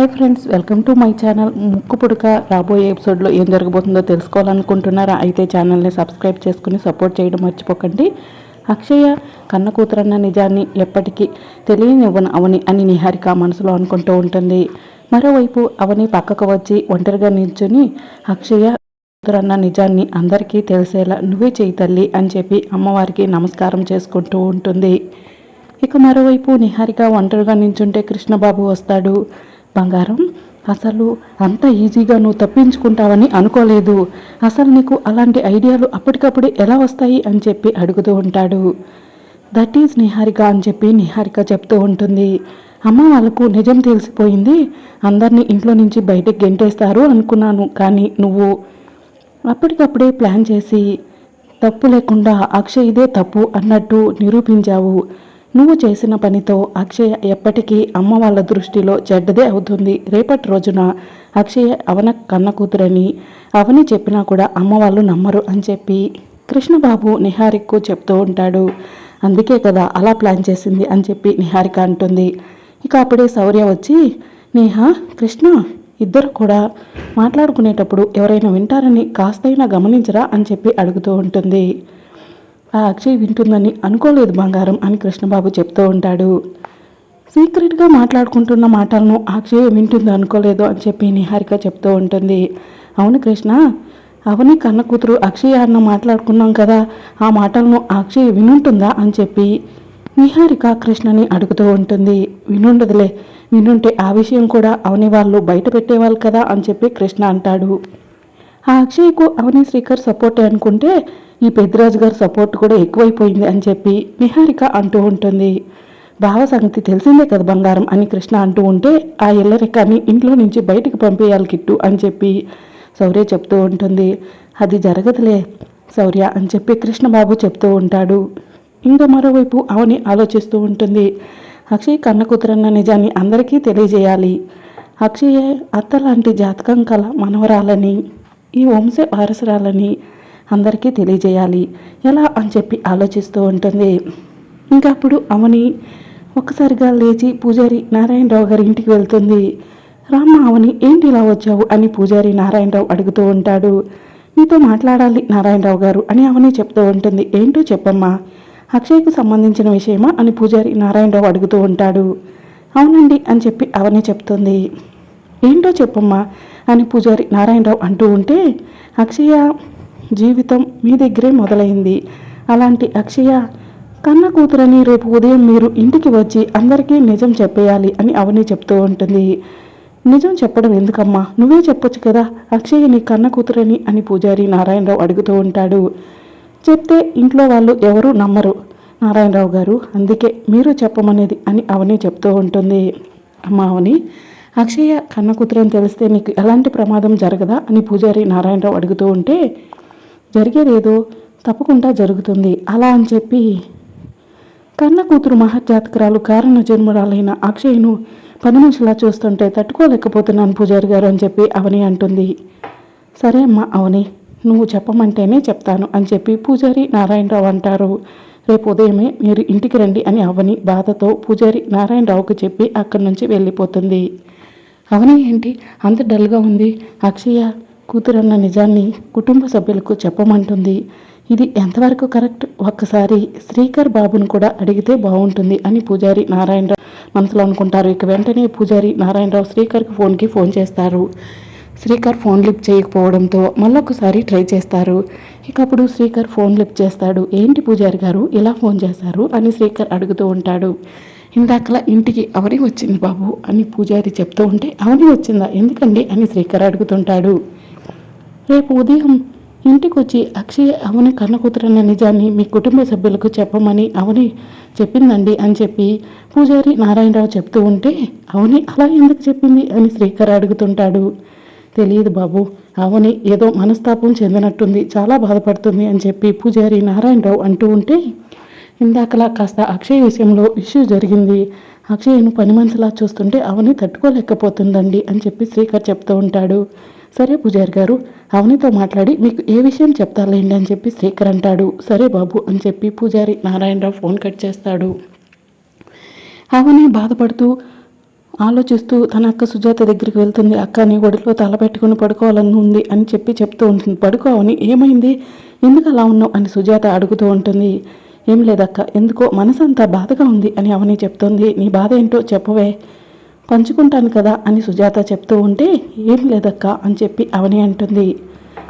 Hi friends welcome to my channel. ముక్కు పుడక రాబోయే ఎపిసోడ్లో ఏం జరగబోతుందో తెలుసుకోవాలనుకుంటున్నారా? అయితే ఛానల్ని సబ్స్క్రైబ్ చేసుకుని సపోర్ట్ చేయడం మర్చిపోకండి. అక్షయ కన్న కూతురన్న నిజాన్ని ఎప్పటికీ తెలియనివ్వను అవని అని నిహారిక మనసులో అనుకుంటూ ఉంటుంది. మరోవైపు అవని పక్కకు వచ్చి ఒంటరిగా నిల్చుని అక్షయ కూతురన్న నిజాన్ని అందరికీ తెలిసేలా నువ్వే చేయి తల్లి అని చెప్పి అమ్మవారికి నమస్కారం చేసుకుంటూ ఉంటుంది. ఇక మరోవైపు నిహారిక ఒంటరిగా నించుంటే కృష్ణబాబు వస్తాడు. బంగారం అసలు అంత ఈజీగా నువ్వు తప్పించుకుంటావని అనుకోలేదు. అసలు నీకు అలాంటి ఐడియాలు అప్పటికప్పుడే ఎలా వస్తాయి అని చెప్పి అడుగుతూ ఉంటాడు. దట్ ఈజ్ నిహారిక అని చెప్పి నిహారిక చెప్తూ ఉంటుంది. అమ్మ వాళ్ళకు నిజం తెలిసిపోయింది. అందరినీ ఇంట్లో నుంచి బయటకు గెంటేస్తారు అనుకున్నాను కానీ నువ్వు అప్పటికప్పుడే ప్లాన్ చేసి తప్పు లేకుండా అక్షయ్ ఇదే తప్పు అన్నట్టు నిరూపించావు. నువ్వు చేసిన పనితో అక్షయ ఎప్పటికీ అమ్మ వాళ్ళ దృష్టిలో చెడ్డదే అవుతుంది. రేపటి రోజున అక్షయ అవన కన్న కూతురని అవని చెప్పినా కూడా అమ్మ వాళ్ళు నమ్మరు అని చెప్పి కృష్ణబాబు నిహారిక్కు చెప్తూ ఉంటాడు. అందుకే కదా అలా ప్లాన్ చేసింది అని చెప్పి నిహారిక అంటుంది. ఇక అప్పుడే శౌర్య వచ్చి నేహా కృష్ణ ఇద్దరు కూడా మాట్లాడుకునేటప్పుడు ఎవరైనా వింటారని కాస్తైనా గమనించరా? అని చెప్పి అడుగుతూ ఉంటుంది. ఆ అక్షయ్ వింటుందని అనుకోలేదు బంగారం అని కృష్ణబాబు చెప్తూ ఉంటాడు. సీక్రెట్గా మాట్లాడుకుంటున్న మాటలను అక్షయ్ వింటుంది అనుకోలేదు అని చెప్పి నిహారిక చెప్తూ ఉంటుంది. అవును కృష్ణ అవని కన్న కూతురు అక్షయ్ అన్న మాట్లాడుకున్నాం కదా ఆ మాటలను అక్షయ్ వినుంటుందా అని చెప్పి నిహారిక కృష్ణని అడుగుతూ ఉంటుంది. వినుండదులే వినుంటే ఆ విషయం కూడా అవని వాళ్ళు బయట పెట్టేవాళ్ళు కదా అని చెప్పి కృష్ణ అంటాడు. ఆ అక్షయ్కు అవనీ శ్రీకర్ సపోర్టే అనుకుంటే ఈ పెద్దిరాజు గారి సపోర్ట్ కూడా ఎక్కువైపోయింది అని చెప్పి నిహారిక అంటూ ఉంటుంది. భావ సంగతి తెలిసిందే కదా బంగారం అని కృష్ణ అంటూ ఉంటే ఆ ఎల్లరికాన్ని ఇంట్లో నుంచి బయటికి పంపేయాలి కిట్టు అని చెప్పి శౌర్య చెప్తూ ఉంటుంది. అది జరగదులే శౌర్య అని చెప్పి కృష్ణబాబు చెప్తూ ఉంటాడు. ఇంకా మరోవైపు అవని ఆలోచిస్తూ ఉంటుంది. అక్షయ్ కన్న కూతురన్న నిజాన్ని అందరికీ తెలియజేయాలి. అక్షయ్ అత్త లాంటి జాతకం కల మనవరాలని ఈ వంశ వారసురాలని అందరికీ తెలియజేయాలి. ఎలా అని చెప్పి ఆలోచిస్తూ ఉంటుంది. ఇంకా అప్పుడు అవని ఒక్కసారిగా లేచి పూజారి నారాయణరావు గారి ఇంటికి వెళ్తుంది. రామ్మ అవని ఏంటి ఇలా వచ్చావు? అని పూజారి నారాయణరావు అడుగుతూ ఉంటాడు. మీతో మాట్లాడాలి నారాయణరావు గారు అని అవని చెప్తూ ఉంటుంది. ఏంటో చెప్పమ్మా అక్షయ్కు సంబంధించిన విషయమా? అని పూజారి నారాయణరావు అడుగుతూ ఉంటాడు. అవునండి అని చెప్పి అవని చెప్తుంది. ఏంటో చెప్పమ్మా అని పూజారి నారాయణరావు అంటూ ఉంటే అక్షయ జీవితం మీ దగ్గరే మొదలైంది. అలాంటి అక్షయ కన్న కూతురని రేపు ఉదయం మీరు ఇంటికి వచ్చి అందరికీ నిజం చెప్పేయాలి అని అవని చెప్తూ ఉంటుంది. నిజం చెప్పడం ఎందుకమ్మా? నువ్వే చెప్పొచ్చు కదా అక్షయ నీ కన్న కూతురని అని పూజారి నారాయణరావు అడుగుతూ ఉంటాడు. చెప్తే ఇంట్లో వాళ్ళు ఎవరూ నమ్మరు. నారాయణరావు గారు అందుకే మీరు చెప్పమనేది అని అవని చెప్తూ ఉంటుంది. అమ్మ అవని అక్షయ కన్న కూతురని తెలిస్తే నీకు ఎలాంటి ప్రమాదం జరగదా అని పూజారి నారాయణరావు అడుగుతూ ఉంటే జరిగేదేదో తప్పకుండా జరుగుతుంది అలా అని చెప్పి కన్న కూతురు మహజాతకురాలు కారణ జన్మరాలైన అక్షయ్ను పని మనిషిలా చూస్తుంటే తట్టుకోలేకపోతున్నాను పూజారి గారు అని చెప్పి అవని అంటుంది. సరే అమ్మా అవని నువ్వు చెప్పమంటేనే చెప్తాను అని చెప్పి పూజారి నారాయణరావు అంటారు. రేపు ఉదయమే మీరు ఇంటికి రండి అని అవని బాధతో పూజారి నారాయణరావుకు చెప్పి అక్కడి నుంచి వెళ్ళిపోతుంది. అవని ఏంటి? అంత డల్గా ఉంది. అక్షయ కూతురన్న నిజాన్ని కుటుంబ సభ్యులకు చెప్పమంటుంది. ఇది ఎంతవరకు కరెక్ట్? ఒక్కసారి శ్రీకర్ బాబును కూడా అడిగితే బాగుంటుంది అని పూజారి నారాయణరావు మనసులో అనుకుంటారు. ఇక వెంటనే పూజారి నారాయణరావు శ్రీకర్కి ఫోన్కి ఫోన్ చేస్తారు. శ్రీకర్ ఫోన్ లిఫ్ట్ చేయకపోవడంతో మళ్ళొకసారి ట్రై చేస్తారు. ఇక అప్పుడు శ్రీకర్ ఫోన్ లిఫ్ట్ చేస్తాడు. ఏంటి పూజారి గారు? ఇలా ఫోన్ చేశారు అని శ్రీకర్ అడుగుతూ ఉంటాడు. ఇందాకలా ఇంటికి అవని వచ్చింది బాబు అని పూజారి చెప్తూ ఉంటే అవని వచ్చిందా? ఎందుకండి? అని శ్రీకర్ అడుగుతుంటాడు. రేపు ఉదయం ఇంటికి వచ్చి అక్షయ్ అవని కన్న కూతురన్న నిజాన్ని మీ కుటుంబ సభ్యులకు చెప్పమని అవని చెప్పిందండి అని చెప్పి పూజారి నారాయణరావు చెప్తూ ఉంటే అవని అలా ఎందుకు చెప్పింది? అని శ్రీకర్ అడుగుతుంటాడు. తెలియదు బాబు. అవని ఏదో మనస్తాపం చెందినట్టుంది. చాలా బాధపడుతుంది అని చెప్పి పూజారి నారాయణరావు అంటూ ఉంటే ఇందాకలా కాస్త అక్షయ్ విషయంలో ఇష్యూ జరిగింది. అక్షయ్ను పని మనిషిలా చూస్తుంటే అవని తట్టుకోలేకపోతుందండి అని చెప్పి శ్రీకర్ చెప్తూ ఉంటాడు. సరే పూజారి గారు అవనితో మాట్లాడి మీకు ఏ విషయం చెప్తాలేండి అని చెప్పి శ్రీకర్ అంటాడు. సరే బాబు అని చెప్పి పూజారి నారాయణరావు ఫోన్ కట్ చేస్తాడు. అవని బాధపడుతూ ఆలోచిస్తూ తన అక్క సుజాత దగ్గరికి వెళ్తుంది. అక్క నీ ఒడిలో తల పెట్టుకుని పడుకోవాలని ఉంది అని చెప్పి చెప్తూ ఉంటుంది. పడుకోవని ఏమైంది? ఎందుకు అలా ఉన్నావు? అని సుజాత అడుగుతూ ఉంటుంది. ఏం లేదక్క ఎందుకో మనసంతా బాధగా ఉంది అని అవని చెప్తుంది. నీ బాధ ఏంటో చెప్పవే. పంచుకుంటాను కదా అని సుజాత చెప్తూ ఉంటే ఏం లేదక్క అని చెప్పి అవని అంటుంది.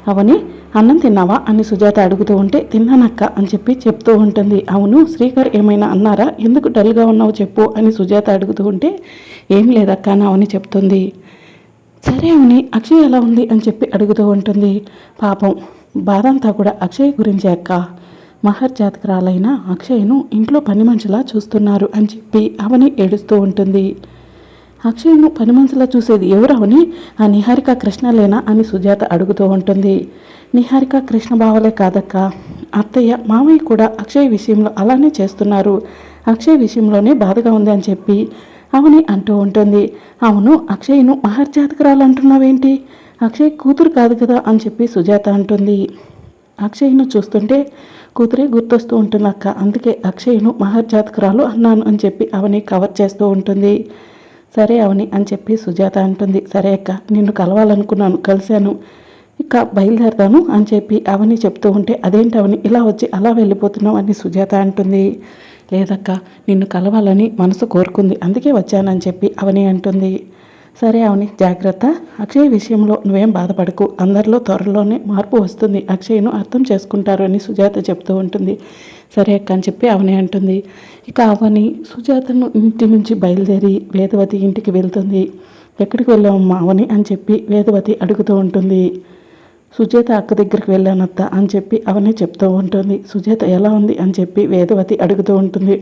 అవని అన్నం తిన్నావా? అని సుజాత అడుగుతూ ఉంటే తిన్నానక్క అని చెప్పి చెప్తూ ఉంటుంది. అవును శ్రీకర్ ఏమైనా అన్నారా? ఎందుకు డల్గా ఉన్నావు చెప్పు అని సుజాత అడుగుతూ ఉంటే ఏం లేదక్క అని అవని చెప్తుంది. సరే అవని అక్షయ్ ఎలా ఉంది? అని చెప్పి అడుగుతూ ఉంటుంది. పాపం బాధ అంతా కూడా అక్షయ్ గురించి అక్క. మహర్ జాతకరాలైన అక్షయ్ను ఇంట్లో పని మనిషిలా చూస్తున్నారు అని చెప్పి అవని ఏడుస్తూ ఉంటుంది. అక్షయ్ను పని మనుషులా చూసేది ఎవరవని ఆ నిహారిక కృష్ణలేనా అని సుజాత అడుగుతూ ఉంటుంది. నిహారిక కృష్ణ బావలే కాదక్క. అత్తయ్య మామయ్య కూడా అక్షయ్ విషయంలో అలానే చేస్తున్నారు. అక్షయ్ విషయంలోనే బాధగా ఉంది అని చెప్పి అవని అంటూ ఉంటుంది. అవును అక్షయ్ను మహర్జాతకురాలు అంటున్నావేంటి అక్షయ్ కూతురు కాదు కదా అని చెప్పి సుజాత అంటుంది. అక్షయ్ను చూస్తుంటే కూతురే గుర్తొస్తూ ఉంటుంది అక్క. అందుకే అక్షయ్ను మహర్జాతకురాలు అన్నాను అని చెప్పి అవని కవర్ చేస్తూ ఉంటుంది. సరే అవని అని చెప్పి సుజాత అంటుంది. సరే అక్క నిన్ను కలవాలనుకున్నాను కలిశాను. ఇక బయలుదేరతాను అని చెప్పి అవని చెప్తూ ఉంటే అదేంటి అవని ఇలా వచ్చి అలా వెళ్ళిపోతున్నావు? అని సుజాత అంటుంది. లేదక్క నిన్ను కలవాలని మనసు కోరుకుంది. అందుకే వచ్చానని చెప్పి అవని అంటుంది. సరే అవని జాగ్రత్త. అక్షయ్ విషయంలో నువ్వేం బాధపడకు. అందరిలో త్వరలోనే మార్పు వస్తుంది. అక్షయ్ను అర్థం చేసుకుంటారు అని సుజాత చెప్తూ ఉంటుంది. సరే అక్క అని చెప్పి అవని అంటుంది. ఇక అవని సుజాతను ఇంటి నుంచి బయలుదేరి వేదవతి ఇంటికి వెళ్తుంది. ఎక్కడికి వెళ్ళామమ్మా అవని అని చెప్పి వేదవతి అడుగుతూ ఉంటుంది. సుజేత అక్క దగ్గరికి వెళ్ళానత్త అని చెప్పి అవనే చెప్తూ ఉంటుంది. సుజేత ఎలా ఉంది? అని చెప్పి వేదవతి అడుగుతూ ఉంటుంది.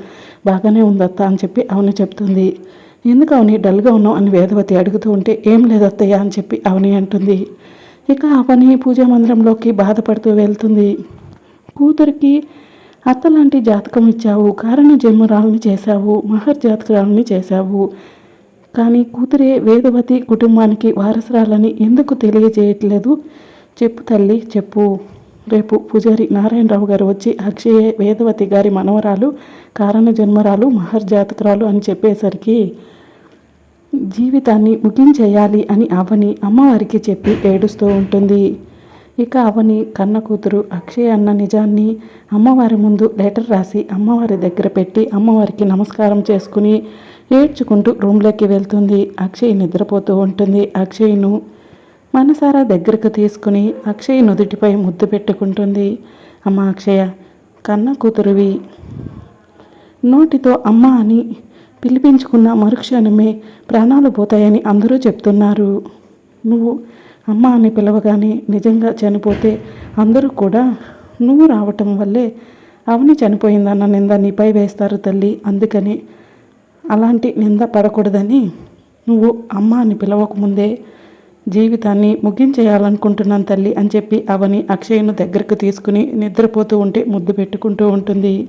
బాగానే ఉందత్త అని చెప్పి అవని చెప్తుంది. ఎందుకు అవని డల్గా ఉన్నావు అని వేదవతి అడుగుతూ ఉంటే ఏం లేదత్తయ్య అని చెప్పి అవని అంటుంది. ఇక అవని పూజా మందిరంలోకి బాధపడుతూ వెళ్తుంది. కూతురికి అత్తలాంటి జాతకం ఇచ్చావు. కారణ జన్మరాలని చేశావు. మహర్ జాతకురాలని చేశావు. కానీ కూతురే వేదవతి కుటుంబానికి వారసురాలని ఎందుకు తెలియజేయట్లేదు? చెప్పు తల్లి చెప్పు. రేపు పూజారి నారాయణరావు గారు వచ్చి అక్షయ వేదవతి గారి మనవరాలు కారణ జన్మరాలు మహర్జాతకురాలు అని చెప్పేసరికి జీవితాన్ని ముగించేయాలి అని అవని అమ్మవారికి చెప్పి ఏడుస్తూ ఉంటుంది. ఇక అవని కన్న కూతురు అక్షయ్ అన్న నిజాన్ని అమ్మవారి ముందు లెటర్ రాసి అమ్మవారి దగ్గర పెట్టి అమ్మవారికి నమస్కారం చేసుకుని ఏడ్చుకుంటూ రూమ్లోకి వెళ్తుంది. అక్షయ్ నిద్రపోతూ ఉంటుంది. అక్షయ్ను మనసారా దగ్గరకు తీసుకుని అక్షయ్ నుదుటిపై ముద్దు పెట్టుకుంటుంది. అమ్మ అక్షయ కన్న కూతురువి. నోటితో అమ్మ అని పిలిపించుకున్న మరుక్షణమే ప్రాణాలు పోతాయని అందరూ చెప్తున్నారు. నువ్వు అమ్మ అని పిలవగానే నిజంగా చనిపోతే అందరూ కూడా నువ్వు రావటం వల్లే అవని చనిపోయిందన్న నింద నీపై వేస్తారు తల్లి. అందుకని అలాంటి నింద పడకూడదని నువ్వు అమ్మ అని పిలవకముందే జీవితాన్ని ముగించేయాలనుకుంటున్నాను తల్లి అని చెప్పి అవని అక్షయ్ను దగ్గరకు తీసుకుని నిద్రపోతూ ఉంటే ముద్దు పెట్టుకుంటూ ఉంటుంది.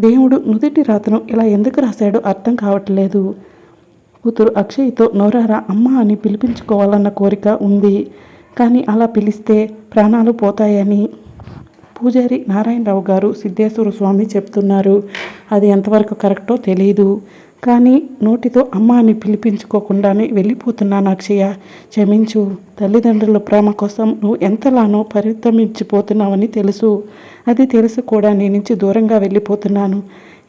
దేవుడు నుదిటి రాతను ఇలా ఎందుకు రాశాడో అర్థం కావట్లేదు. కూతురు అక్షయ్తో నోరారా అమ్మ అని పిలిపించుకోవాలన్న కోరిక ఉంది. కానీ అలా పిలిస్తే ప్రాణాలు పోతాయని పూజారి నారాయణరావు గారు సిద్ధేశ్వర స్వామి చెప్తున్నారు. అది ఎంతవరకు కరెక్టో తెలియదు కానీ నోటితో అమ్మ అని పిలిపించుకోకుండానే వెళ్ళిపోతున్నాను అక్షయ క్షమించు తల్లిదండ్రుల ప్రేమ కోసం నువ్వు ఎంతలానో పరితమించిపోతున్నావని తెలుసు. అది తెలుసు కూడా నీ నుంచి దూరంగా వెళ్ళిపోతున్నాను.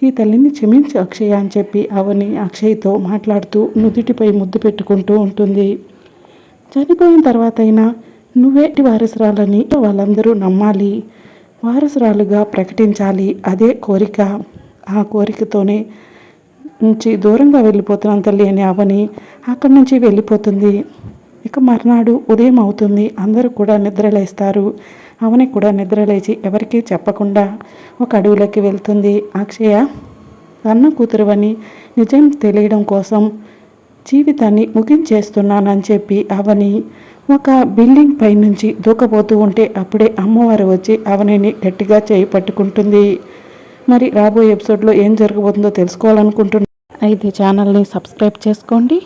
ఈ తల్లిని క్షమించు అక్షయ అని చెప్పి అవని అక్షయ్తో మాట్లాడుతూ నుదుటిపై ముద్దు పెట్టుకుంటూ ఉంటుంది. చనిపోయిన తర్వాత అయినా నువ్వేటి వారసురాలని వాళ్ళందరూ నమ్మాలి. వారసురాలుగా ప్రకటించాలి. అదే కోరిక. ఆ కోరికతోనే నుంచి దూరంగా వెళ్ళిపోతున్నాను తల్లి అని అవని అక్కడి నుంచి వెళ్ళిపోతుంది. ఇక మర్నాడు ఉదయం అవుతుంది. అందరూ కూడా నిద్రలేస్తారు. అవని కూడా నిద్రలేచి ఎవరికీ చెప్పకుండా ఒక అడవిలోకి వెళ్తుంది. అక్షయ అన్న కూతురువని నిజం తెలియడం కోసం జీవితాన్ని ముగించేస్తున్నానని చెప్పి అవని ఒక బిల్డింగ్ పై నుంచి దూకపోతూ ఉంటే అప్పుడే అమ్మవారు వచ్చి అవనిని గట్టిగా చేయి పట్టుకుంటుంది. మరి రాబోయే ఎపిసోడ్లో ఏం జరగబోతుందో తెలుసుకోవాలనుకుంటున్నాను అయితే ఛానల్ని సబ్స్క్రైబ్ చేసుకోండి.